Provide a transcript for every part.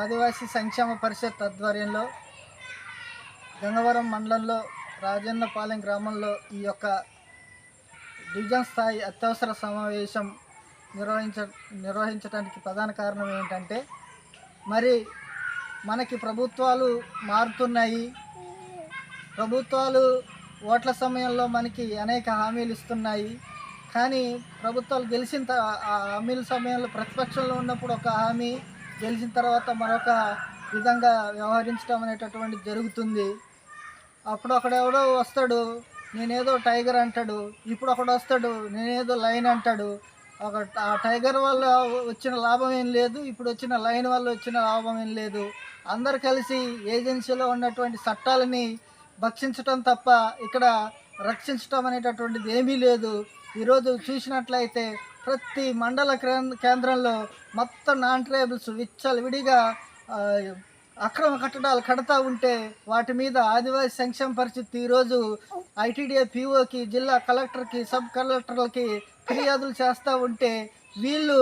ఆదివాసీ సంక్షేమ పరిషత్ ఆధ్వర్యంలో గంగవరం మండలంలో రాజన్నపాలెం గ్రామంలో ఈ యొక్క డివిజన్ స్థాయి అత్యవసర సమావేశం నిర్వహించ నిర్వహించడానికి ప్రధాన కారణం ఏంటంటే మరి మనకి ప్రభుత్వాలు మారుతున్నాయి. ప్రభుత్వాలు ఓట్ల సమయంలో మనకి అనేక హామీలు ఇస్తున్నాయి. కానీ ప్రభుత్వాలు గెలిచిన ఆ హామీల సమయంలో ప్రతిపక్షంలో ఉన్నప్పుడు ఒక హామీ గెలిచిన తర్వాత మరొక విధంగా వ్యవహరించడం అనేటటువంటి జరుగుతుంది. అప్పుడు ఒకడెవడో వస్తాడు నేనేదో టైగర్ అంటాడు ఇప్పుడు ఒకడు వస్తాడు నేనేదో లైన్ అంటాడు. ఒక ఆ టైగర్ వల్ల వచ్చిన లాభం ఏం లేదు ఇప్పుడు వచ్చిన లైన్ వల్ల వచ్చిన లాభం ఏం లేదు. అందరు కలిసి ఏజెన్సీలో ఉన్నటువంటి చట్టాలని భక్షించటం తప్ప ఇక్కడ రక్షించటం అనేటటువంటిది ఏమీ లేదు. ఈరోజు చూసినట్లయితే ప్రతి మండల కేంద్ర- కేంద్రంలో మొత్తం నాన్ ట్రైబల్స్ విచ్చలవిడిగా అక్రమ కట్టడాలు కడతా ఉంటే వాటి మీద ఆదివాసీ సంక్షేమ పరిస్థితి ఈరోజు ఐటీడీఏ పీఓకి జిల్లా కలెక్టర్కి సబ్ కలెక్టర్లకి ఫిర్యాదులు చేస్తూ ఉంటే వీళ్ళు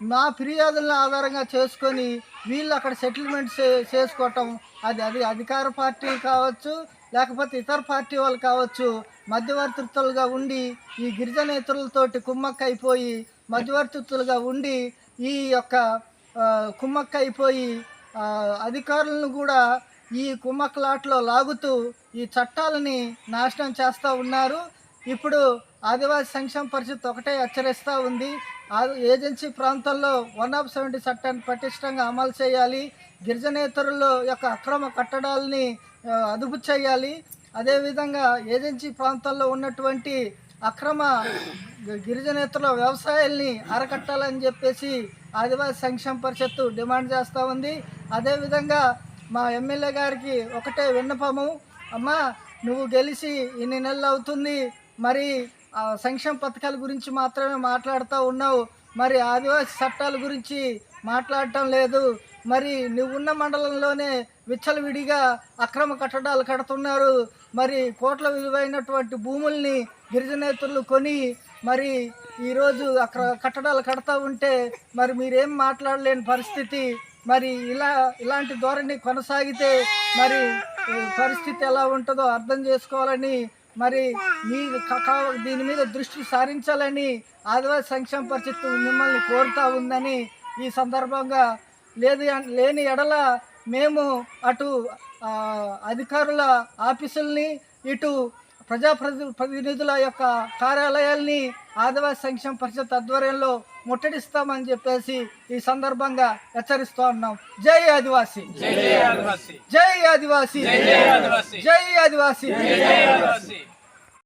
మా ఫిర్యాదులను ఆధారంగా చేసుకొని వీళ్ళు అక్కడ సెటిల్మెంట్ చేసుకోవటం అది అది అధికార పార్టీ కావచ్చు లేకపోతే ఇతర పార్టీ వాళ్ళు కావచ్చు మధ్యవర్తిత్తులుగా ఉండి ఈ గిరిజనేతరులతోటి కుమ్మక్క అయిపోయి మధ్యవర్తిత్తులుగా ఉండి ఈ యొక్క కుమ్మక్కైపోయి కుమ్మక్క అయిపోయి అధికారులను కూడా ఈ కుమ్మక్కలాట్లో లాగుతూ ఈ చట్టాలని నాశనం చేస్తూ ఉన్నారు. ఇప్పుడు ఆదివాసీ సంక్షేమ పరిషత్ ఒకటే హెచ్చరిస్తూ ఉంది. ఏజెన్సీ ప్రాంతాల్లో వన్ ఆఫ్ సెవెంటీ చట్టాన్ని పటిష్టంగా అమలు చేయాలి గిరిజనేతరుల యొక్క అక్రమ కట్టడాలని అదుపు చేయాలి. అదేవిధంగా ఏజెన్సీ ప్రాంతాల్లో ఉన్నటువంటి అక్రమ గిరిజనేతల గిరిజనేతరుల వ్యవసాయాల్ని అరకట్టాలని చెప్పేసి ఆదివాసీ సంక్షేమ పరిషత్తు డిమాండ్ చేస్తూ ఉంది. అదేవిధంగా మా ఎమ్మెల్యే గారికి ఒకటే విన్నపము. అమ్మా నువ్వు గెలిచి ఇన్ని నెలలు అవుతుంది మరి సంక్షేమ పథకాల గురించి మాత్రమే మాట్లాడుతూ ఉన్నావు. మరి ఆదివాసీ చట్టాల గురించి మాట్లాడటం లేదు. మరి నువ్వున్న మండలంలోనే విచ్చలవిడిగా అక్రమ కట్టడాలు కడుతున్నారు. మరి కోట్ల విలువైనటువంటి భూముల్ని గిరిజనేతలు కొని మరి ఈరోజు అక్కడ కట్టడాలు కడతా ఉంటే మరి మీరేం మాట్లాడలేని పరిస్థితి. మరి ఇలా ఇలాంటి ధోరణి కొనసాగితే మరి పరిస్థితి ఎలా ఉంటుందో అర్థం చేసుకోవాలని మరి మీ క- దీని మీద దృష్టి సారించాలని ఆదివాసీ సంక్షేమ పరిషత్ మిమ్మల్ని కోరుతా ఉందని ఈ సందర్భంగా లేదు లేని ఎడల మేము అటు అధికారుల ఆఫీసుల్ని ఇటు ప్రజాప్రతి ప్రతినిధుల యొక్క కార్యాలయాల్ని ఆదివాసీ సంక్షేమ పరిషత్ ఆధ్వర్యంలో ముట్టడిస్తామని చెప్పేసి ఈ సందర్భంగా హెచ్చరిస్తూ ఉన్నాం. జై ఆదివాసీ. జై ఆదివాసి. జై ఆదివాసీ. జై ఆదివాసి.